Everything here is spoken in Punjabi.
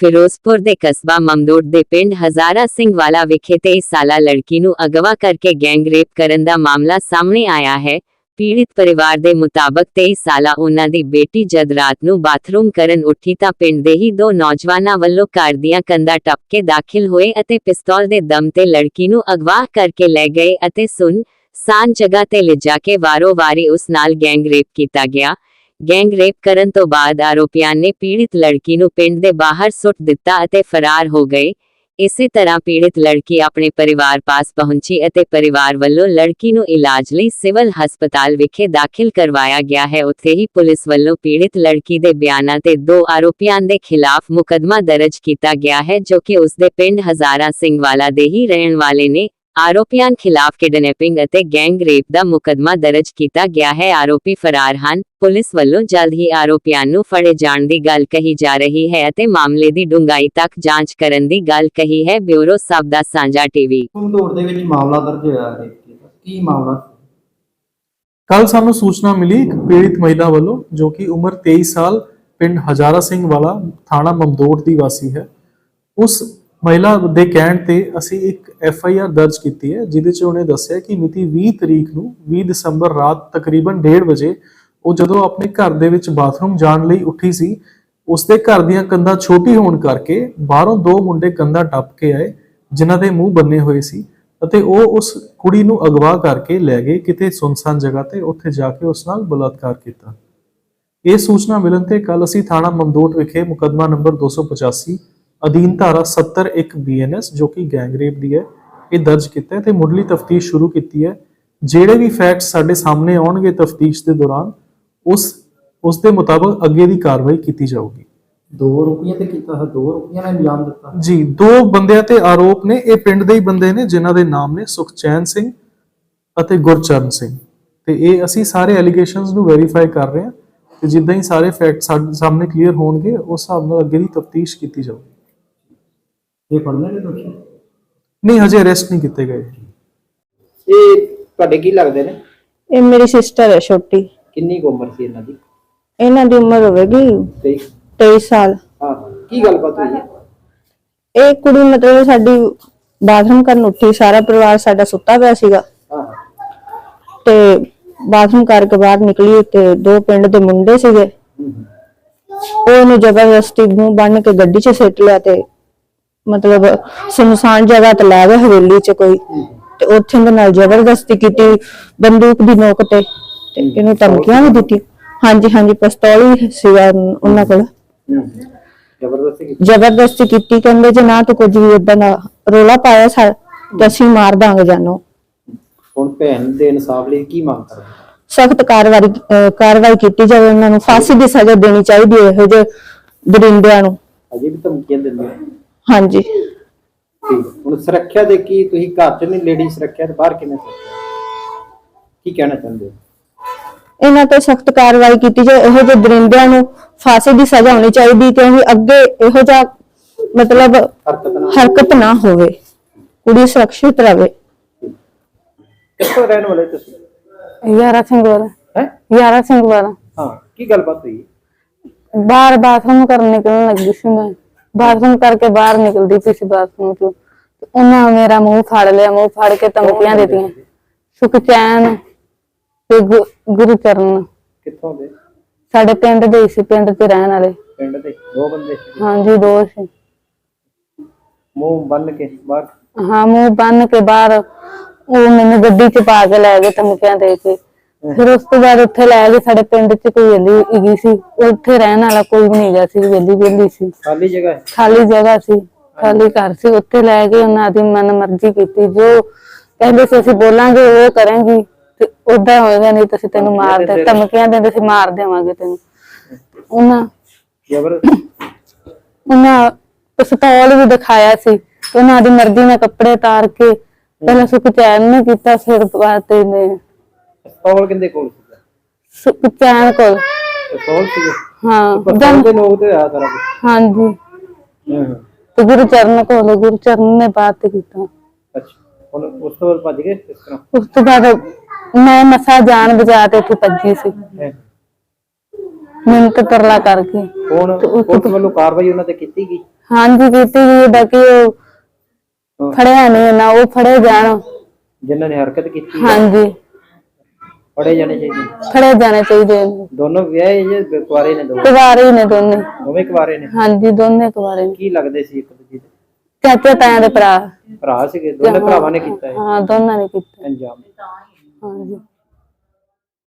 ਫਿਰੋਜ਼ਪੁਰ ਦੇ ਕਸਬਾ ਮਮਦੋਟ ਦੇ ਪਿੰਡ ਹਜ਼ਾਰਾ ਸਿੰਘ ਵਾਲਾ ਵਿਖੇ 23 ਸਾਲਾ ਲੜਕੀ ਨੂੰ ਅਗਵਾ ਕਰਕੇ ਗੈਂਗ ਰੇਪ ਕਰਨ ਦਾ ਮਾਮਲਾ ਸਾਹਮਣੇ ਆਇਆ ਹੈ। ਪੀੜਿਤ ਪਰਿਵਾਰ ਦੇ ਮੁਤਾਬਕ 23 ਸਾਲਾ ਉਹਨਾਂ ਦੀ ਬੇਟੀ ਜਦ ਰਾਤ ਨੂੰ ਬਾਥਰੂਮ ਕਰਨ ਉੱਠੀ ਤਾਂ ਪਿੰਡ ਦੇ ਹੀ ਦੋ ਨੌਜਵਾਨਾਂ ਵੱਲੋਂ ਘਰ ਦੀਆਂ ਕੰਧਾਂ ਟੱਪ ਕੇ ਦਾਖਲ ਹੋਏ ਅਤੇ ਪਿਸਤੌਲ ਦੇ ਦਮ ਤੇ ਲੜਕੀ ਨੂੰ ਅਗਵਾ ਕਰਕੇ ਲੈ ਗਏ ਅਤੇ ਸੁਨ ਸਾਨ ਜਗ੍ਹਾ ਤੇ ਲਿਜਾ ਕੇ ਵਾਰੋ-ਵਾਰੀ ਉਸ ਨਾਲ ਗੈਂਗ ਰੇਪ ਕੀਤਾ ਗਿਆ। ਗੈਂਗ ਰੇਪ ਕਰਨ ਤੋਂ ਬਾਅਦ ਆਰੋਪੀਆਂ ਨੇ ਪੀੜਿਤ ਲੜਕੀ ਨੂੰ ਪਿੰਡ ਦੇ ਬਾਹਰ ਸੁੱਟ ਦਿੱਤਾ ਅਤੇ ਫਰਾਰ ਹੋ ਗਏ। ਇਸੇ ਤਰ੍ਹਾਂ ਪੀੜਿਤ ਲੜਕੀ ਆਪਣੇ ਪਰਿਵਾਰ ਪਾਸ ਪਹੁੰਚੀ ਅਤੇ ਪਰਿਵਾਰ ਵੱਲੋਂ ਲੜਕੀ ਨੂੰ ਇਲਾਜ ਲਈ ਸਿਵਲ ਹਸਪਤਾਲ ਵਿਖੇ ਦਾਖਲ ਕਰਵਾਇਆ ਗਿਆ ਹੈ। ਉੱਥੇ ਹੀ ਪੁਲਿਸ ਵੱਲੋਂ ਪੀੜਿਤ ਲੜਕੀ ਦੇ ਬਿਆਨਾਂ ਤੇ ਦੋ ਆਰੋਪੀਆਂ ਦੇ ਖਿਲਾਫ ਮੁਕਦਮਾ ਦਰਜ ਕੀਤਾ ਗਿਆ ਹੈ, ਜੋ ਕਿ ਉਸ ਦੇ ਪਿੰਡ ਹਜ਼ਾਰਾ ਸਿੰਘ ਵਾਲਾ ਦੇ ਹੀ ਰਹਿਣ ਵਾਲੇ ਨੇ। ਆਰੋਪੀਆਂ ਖਿਲਾਫ ਕਿਡਨੈਪਿੰਗ ਅਤੇ ਗੈਂਗ ਰੇਪ ਦਾ ਮੁਕਦਮਾ ਦਰਜ ਕੀਤਾ ਗਿਆ ਹੈ। ਆਰੋਪੀ ਫਰਾਰ ਹਨ। ਪੁਲਿਸ ਵੱਲੋਂ ਜਲਦ ਹੀ ਆਰੋਪੀਆਂ ਨੂੰ ਫੜੇ ਜਾਣ ਦੀ ਗੱਲ ਕਹੀ ਜਾ ਰਹੀ ਹੈ ਅਤੇ ਮਾਮਲੇ ਦੀ ਡੂੰਘਾਈ ਤੱਕ ਜਾਂਚ ਕਰਨ ਦੀ ਗੱਲ ਕਹੀ ਹੈ। ਬਿਊਰੋ ਸਬ ਦਾ ਸਾਂਝਾ ਟੀਵੀ। ਘੁੰਮਦੋੜ ਦੇ ਵਿੱਚ ਮਾਮਲਾ ਦਰਜ ਹੋਇਆ ਹੈ। ਕੀ ਮਾਮਲਾ ਕੱਲ ਸਾਨੂੰ ਸੂਚਨਾ ਮਿਲੀ ਇੱਕ ਪੀੜਿਤ ਮਹਿਲਾ ਵੱਲੋਂ, ਜੋ ਕਿ ਉਮਰ 23 ਸਾਲ, ਪਿੰਡ ਹਜ਼ਾਰਾ ਸਿੰਘ ਵਾਲਾ, ਥਾਣਾ ਮਮਦੋਟ ਦੀ ਵਾਸੀ ਹੈ। ਉਸ ਮਹਿਲਾ ਦੇ ਕਹਿਣ ਤੇ ਅਸੀਂ ਇੱਕ ਐਫ ਆਈ ਆਰ ਦਰਜ ਕੀਤੀ ਹੈ, ਜਿਹਦੇ 'ਚ ਉਹਨੇ ਦੱਸਿਆ ਕਿ ਮਿਤੀ 20 ਤਰੀਕ ਨੂੰ 20 ਦਸੰਬਰ ਰਾਤ ਤਕਰੀਬਨ 1:30 ਵਜੇ ਉਹ ਜਦੋਂ ਆਪਣੇ ਘਰ ਦੇ ਵਿੱਚ ਬਾਥਰੂਮ ਜਾਣ ਲਈ ਉੱਠੀ ਸੀ ਉਸ ਦੇ ਘਰ ਦੀਆਂ ਕੰਧਾਂ ਛੋਟੀ ਹੋਣ ਕਰਕੇ ਬਾਹਰੋਂ ਦੋ ਮੁੰਡੇ ਕੰਧਾਂ ਟੱਪ ਕੇ ਆਏ, ਜਿਨ੍ਹਾਂ ਦੇ ਮੂੰਹ ਬੰਨੇ ਹੋਏ ਸੀ ਅਤੇ ਉਹ ਉਸ ਕੁੜੀ ਨੂੰ ਅਗਵਾ ਕਰਕੇ ਲੈ ਗਏ ਕਿਤੇ ਸੁਨਸਾਨ ਜਗ੍ਹਾ ਤੇ ਉੱਥੇ ਜਾ ਕੇ ਉਸ ਨਾਲ ਬਲਾਤਕਾਰ ਕੀਤਾ। ਇਹ ਸੂਚਨਾ ਮਿਲਣ ਤੇ ਕੱਲ ਅਸੀਂ ਥਾਣਾ ਮਮਦੋਟ ਵਿਖੇ ਮੁਕੱਦਮਾ ਨੰਬਰ 285 ਅਧੀਨ ਧਾਰਾ 70 1 ਬੀਐਨਐਸ ਜੋ ਕਿ ਗੈਂਗ ਰੇਪ ਦੀ ਹੈ ਇਹ ਦਰਜ ਕੀਤਾ ਹੈ ਤੇ ਮੁੱਢਲੀ ਤਫਤੀਸ਼ ਸ਼ੁਰੂ ਕੀਤੀ ਹੈ। ਜਿਹੜੇ ਵੀ ਫੈਕਟਸ ਸਾਡੇ ਸਾਹਮਣੇ ਆਉਣਗੇ ਤਫਤੀਸ਼ ਦੇ ਦੌਰਾਨ ਉਸ ਉਸ ਦੇ ਮੁਤਾਬਕ ਅੱਗੇ ਦੀ ਕਾਰਵਾਈ ਕੀਤੀ ਜਾਊਗੀ। ਦੋ ਰੁਪਈਆਂ ਤੇ ਕੀਤਾ ਹੈ ਦੋ ਰੁਪਈਆਂ ਨੇ ਇਲਜ਼ਾਮ ਦਿੱਤਾ। ਜੀ ਦੋ ਬੰਦਿਆਂ ਤੇ ਆਰੋਪ ਨੇ ਇਹ ਪਿੰਡ ਦੇ ਹੀ ਬੰਦੇ ਨੇ ਜਿਨ੍ਹਾਂ ਦੇ ਨਾਮ ਨੇ ਸੁਖਚੈਨ ਸਿੰਘ ਅਤੇ ਗੁਰਚਰਨ ਸਿੰਘ। ਤੇ ਇਹ ਅਸੀਂ ਸਾਰੇ ਐਲੀਗੇਸ਼ਨਸ ਨੂੰ ਵੈਰੀਫਾਈ ਕਰ ਰਹੇ ਹਾਂ ਤੇ ਜਿੱਦਾਂ ਹੀ ਸਾਰੇ ਫੈਕਟ ਸਾਡੇ ਸਾਹਮਣੇ ਕਲੀਅਰ ਹੋਣਗੇ ਉਸ ਹਿਸਾਬ ਨਾਲ ਅੱਗੇ ਦੀ ਤਫਤੀਸ਼ ਕੀਤੀ ਜਾਊਗੀ। ਇਹ ਫੜਨੇ ਨੇ ਦੋਸ਼ੀ? ਨਹੀਂ ਹਜੇ ਅਰੈਸਟ ਨਹੀਂ ਕੀਤੇ ਗਏ। ਇਹ ਤੁਹਾਡੇ ਕੀ ਲੱਗਦੇ ਨੇ? ਇਹ ਮੇਰੀ ਸਿਸਟਰ ਹੈ ਛੋਟੀ। ਕਿੰਨੀ ਕੁ ਉਮਰ ਸੀ ਇਹਨਾਂ ਦੀ? ਇਹਨਾਂ ਦੀ ਉਮਰ ਹੋਵੇਗੀ ਤੇ 23 ਸਾਲ। ਹਾਂ ਕੀ ਗੱਲਬਾਤ ਹੋਈ ਹੈ? ਇਹ ਕੁੜੀ ਮਤਲਬ ਸਾਡੀ ਬਾਥਰੂਮ ਕਰਨ ਉੱਠੀ ਸਾਰਾ ਪਰਿਵਾਰ ਸਾਡਾ ਸੁੱਤਾ ਪਿਆ ਸੀਗਾ। ਹਾਂ। ਤੇ ਬਾਥਰੂਮ ਕਰਕੇ ਬਾਹਰ ਨਿਕਲੀ ਤੇ ਦੋ ਪਿੰਡ ਦੇ ਮੁੰਡੇ ਸੀਗੇ। ਉਹ ਉਹਨੂੰ ਜ਼ਬਰਦਸਤੀ ਮੂੰਹ ਬੰਨ ਕੇ ਗੱਡੀ 'ਚ ਸਿੱਟ ਲਿਆ ਤੇ ਮਤਲਬ ਸੁਨਸਾਨ ਜਗ੍ਹਾ ਤੇ ਲੈ ਗਏ ਹਵੇਲੀ 'ਚ ਕੋਈ। ਤੇ ਉੱਥੇ ਦੇ ਨਾਲ ਜ਼ਬਰਦਸਤੀ ਕੀਤੀ ਬੰਦੂਕ ਦੀ ਨੋਕ ਤੇ। ਤੇ ਇਹਨੂੰ ਧਮਕੀਆਂ ਵੀ ਦਿੱਤੀ ਹਾਂਜੀ ਹਾਂਜੀ ਪਿਸਤੌਲ ਵੀ ਸੀਗਾ ਉਹਨਾਂ ਕੋਲ। ਜ਼ਬਰਦਸਤੀ ਕੀਤੀ? ਜ਼ਬਰਦਸਤੀ ਕੀਤੀ ਕਹਿੰਦੇ ਜੇ ਨਾ ਤੂੰ ਕੁਝ ਵੀ ਇਦਾਂ ਦਾ ਰੋਲਾ ਪਾਇਆ ਸਾ ਤੇ ਅਸੀਂ ਮਾਰ ਦਾਂਗੇ ਜਾਨੋ। ਹੁਣ ਭੈਣ ਦੇ ਇਨਸਾਫ ਲਈ ਕੀ ਮੰਗ ਕਰਦੇ? ਸਖਤ ਕਾਰਵਾਈ ਅਹ ਕਾਰਵਾਈ ਕੀਤੀ ਜਾਵੇ ਉਹਨਾਂ ਨੂੰ। ਫਾਂਸੀ ਦੀ ਸਜ਼ਾ ਦੇਣੀ ਚਾਹੀਦੀ ਹੈ ਇਹੋ ਜਿਹੇ ਦਰਿੰਦਿਆਂ ਨੂੰ। ਅਜੇ ਵੀ ਧਮਕੀਆਂ ਦਿੰਦੇ ਹੋ ਹਾਂਜੀ। ਠੀਕ ਹੁਣ ਸੁਰੱਖਿਆ ਦੇ ਕੀ ਤੁਸੀਂ ਘਰ ਚ ਨਹੀਂ ਲੇਡੀ ਸੁਰੱਖਿਆ ਤੇ ਬਾਹਰ ਕਿਵੇਂ ਸੁਰੱਖਿਆ? ਕੀ ਕਹਿਣਾ ਚਾਹੁੰਦੇ ਹੋ? ਇਹਨਾਂ ਤੇ ਸਖਤ ਕਾਰਵਾਈ ਕੀਤੀ ਜਾਵੇ ਇਹੋ ਜਿਹੇ ਦਰਿੰਦਿਆਂ ਨੂੰ ਫਾਂਸੀ ਦੀ ਸਜ਼ਾ ਹੋਣੀ ਚਾਹੀਦੀ ਕਿਉਂਕਿ ਅੱਗੇ ਇਹੋ ਜਿਹਾ ਮਤਲਬ ਹਰਕਤ ਨਾ ਹੋਵੇ। ਕੁੜੀ ਸੁਰੱਖਿਅਤ ਰਵੇ। ਕਿੱਥੋਂ ਰਹਿਣ ਵਾਲੇ ਤੁਸੀਂ? ਯਾਰਾ ਸਿੰਘ ਵਾਲਾ ਹੈ? ਯਾਰਾ ਸਿੰਘ ਵਾਲਾ ਹਾਂ ਕੀ ਗੱਲਬਾਤ ਹੋਈ? ਬਾਹਰ ਬਾਥਰੂਮ ਕਰਨ ਨਿਕਲਣ ਲੱਗੀ ਸੀ ਮੈਂ। ਬਾਥਰੂਮ ਕਰਕੇ ਬਾਹਰ ਨਿਕਲਦੀ ਪਈ ਸੀ ਬਾਥਰੂਮ ਤੋਂ ਤੇ ਉਹਨਾਂ ਮੇਰਾ ਮੂੰਹ ਫੜ ਲਿਆ ਮੂੰਹ ਫੜ ਕੇ ਧਮਕੀਆਂ ਦਿੱਤੀਆਂ। ਸੁਖਚੈਨ ਤੇ ਗੁ- ਗੁਰਚਰਨ। ਕਿੱਥੋਂ ਦੇ? ਸਾਡੇ ਪਿੰਡ ਦੇ ਹੀ ਸੀ ਪਿੰਡ ਤੇ ਰਹਿਣ ਵਾਲੇ। ਪਿੰਡ ਦੇ ਦੋ ਬੰਦੇ ਸੀ। ਹਾਂਜੀ ਦੋ ਸੀ। ਮੂੰਹ ਬੰਨ ਕੇ ਬਾਹਰ? ਹਾਂ ਮੂੰਹ ਬੰਨ ਕੇ ਬਾਹਰ ਉਹ ਮੈਨੂੰ ਗੱਡੀ 'ਚ ਪਾ ਕੇ ਲੈ ਗਏ ਧਮਕੀਆਂ ਦੇ ਕੇ। ਫਿਰ ਉਸ ਤੋਂ ਬਾਅਦ ਉੱਥੇ ਲੈ ਗਏ ਸਾਡੇ ਪਿੰਡ 'ਚ ਕੋਈ ਵੇਲੀ ਹੈਗੀ ਸੀ ਉੱਥੇ ਰਹਿਣ ਵਾਲਾ ਕੋਈ ਵੀ ਨਹੀਂ ਗਿਆ ਸੀ ਵੇਲੀ ਵੇਲੀ ਸੀ। ਖਾਲੀ ਜਗ੍ਹਾ ਹੈ ਖਾਲੀ ਜਗ੍ਹਾ ਸੀ ਖਾਲੀ ਘਰ ਸੀ ਉੱਥੇ ਲੈ ਕੇ ਉਹਨਾਂ ਦੀ ਮਨ ਮਰਜ਼ੀ ਕੀਤੀ ਜੋ ਕਹਿੰਦੇ ਸੀ ਅਸੀਂ ਬੋਲਾਂਗੇ ਉਹ ਕਰਾਂਗੀ ਤੇ ਉਦਾਂ ਹੋਏਗਾ ਨਹੀਂ ਤਾਂ ਅਸੀਂ ਤੈਨੂੰ ਮਾਰ ਦੇ ਧਮਕੀਆਂ ਦਿੰਦੇ ਸੀ ਮਾਰ ਦੇਵਾਂਗੇ ਤੈਨੂੰ। ਉਹਨਾਂ ਜ਼ਬਰ ਉਹਨਾਂ ਪਿਸਤੌਲ ਵੀ ਦਿਖਾਇਆ ਸੀ ਉਹਨਾਂ ਦੀ ਮਰਜ਼ੀ ਨਾਲ ਕੱਪੜੇ ਤਾਰ ਕੇ ਪਹਿਲਾਂ ਸੁਖਚੈਨ ਨੇ ਕੀਤਾ ਫਿਰ ਬਾਅਦ ਤੇ ਨੇ ਪਿਸਤੌਲ ਕਿੰਦੇ ਕੋਲ ਸੀਗਾ? ਸੁਖਚੈਨ ਕੋਲ। ਪਿਸਤੌਲ ਸੀਗੇ? ਹਾਂ ਪਿਸਤੌਲ ਦੇ ਨੋਕ ਤੇ ਆ ਸਾਰਾ ਕੁਝ ਹਾਂਜੀ। ਹਾਂ। ਤੇ ਗੁਰਚਰਨ ਕੋਲ ਗੁਰਚਰਨ ਨੇ ਬਾਤ ਕੀਤਾ। ਅੱਛਾ। ਹੁਣ ਉਸ ਤੋਂ ਬਾਅਦ ਭੱਜ ਗਏ ਇਸ ਤਰ੍ਹਾਂ? ਉਸ ਤੋਂ ਬਾਅਦ ਮੈਂ ਮਸਾ ਜਾਨ ਬਚਾ ਤੇ ਉੱਥੇ ਭੱਜੀ ਸੀ। ਮਿੰਟ ਤਰਲਾ ਕਰਕੇ ਹੁਣ ਪੁਲਿਸ ਵੱਲੋਂ ਕਾਰਵਾਈ ਉਹਨਾਂ ਤੇ ਕੀਤੀ ਗਈ? ਹਾਂਜੀ ਕੀਤੀ ਜੀ ਬਾਕੀ ਉਹ ਫੜਿਆ ਨਹੀਂ ਨਾ ਉਹ ਫੜੇ ਜਾਣ। ਜਿਨ੍ਹਾਂ ਨੇ ਹਰਕਤ ਕੀਤੀ ਹਾਂਜੀ। ਫੜੇ ਜਾਣੇ ਚਾਹੀਦੇ? ਫੜੇ ਜਾਣੇ ਚਾਹੀਦੇ ਨੇ ਦੋਨੋਂ ਵਿਆਹੇ ਜੇ ਕੁਆਰੇ ਨੇ ਦੋਵੇਂ ਕੁਵਾਰੇ ਹੀ ਨੇ ਦੋਨੇ। ਦੋਵੇਂ ਕੁਆਰੇ ਨੇ? ਹਾਂਜੀ ਦੋਨੇ ਕੁਵਾਰੇ ਨੇ। ਕੀ ਲੱਗਦੇ ਸੀ ਇੱਕ ਦੂਜੇ ਦੇ? ਚਾਚਾ ਤਾਇਆ ਦੇ ਭਰਾ। ਭਰਾ ਸੀਗੇ ਦੋਨੇ ਭਰਾਵਾਂ ਨੇ ਕੀਤਾ ਇਹ? ਹਾਂ ਦੋਨਾਂ ਨੇ ਕੀਤਾ। ਅੰਜਾਮ ਹਾਂਜੀ।